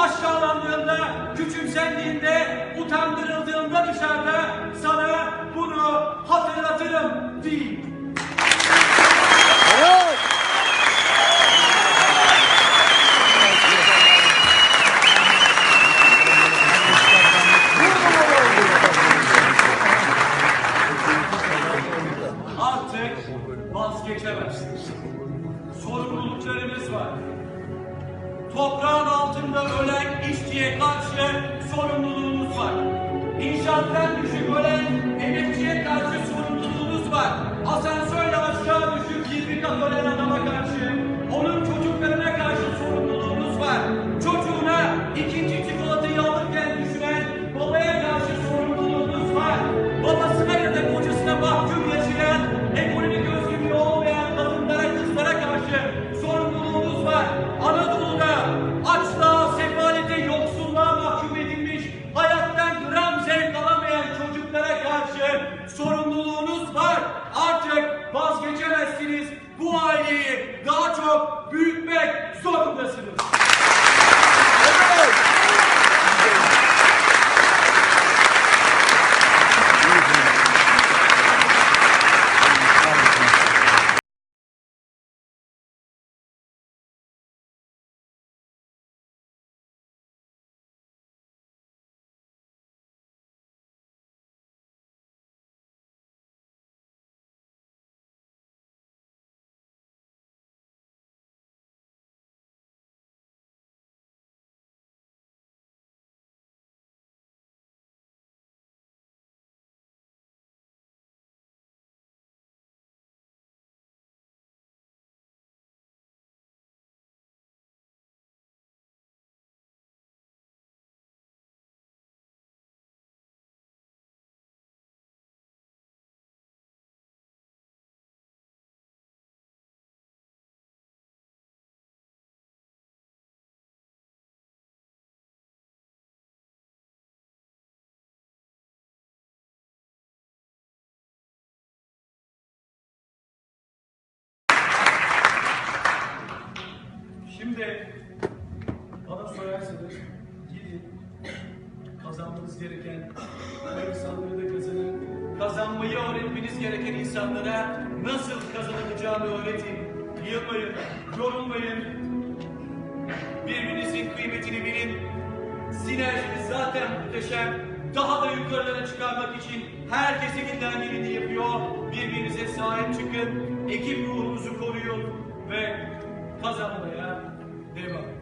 aşağılandığında, küçümsendiğinde, utandırıldığında dışarıda sana bunu hatırlatırım değil. Artık vazgeçemezsiniz. Sorumluluklarınız var. Toprağın altında ölen işçiye karşı sorumluluğunuz var. İnşaattan düşüp ölen emekçiye karşı büyütmek zorundasınız. Şimdi bana sorarsanız gidin kazanmanız gereken o insanları da kazanın. Kazanmayı öğretmeniz gereken insanlara nasıl kazanılacağını öğretin. Yılmayın, yorulmayın. Birbirinizin kıymetini bilin. Sinerjiniz zaten muhteşem. Daha da yukarılara çıkarmak için herkes elinden geleni yapıyor. Birbirinize sahip çıkın. Ekip ruhunuzu koruyun ve kazanmaya では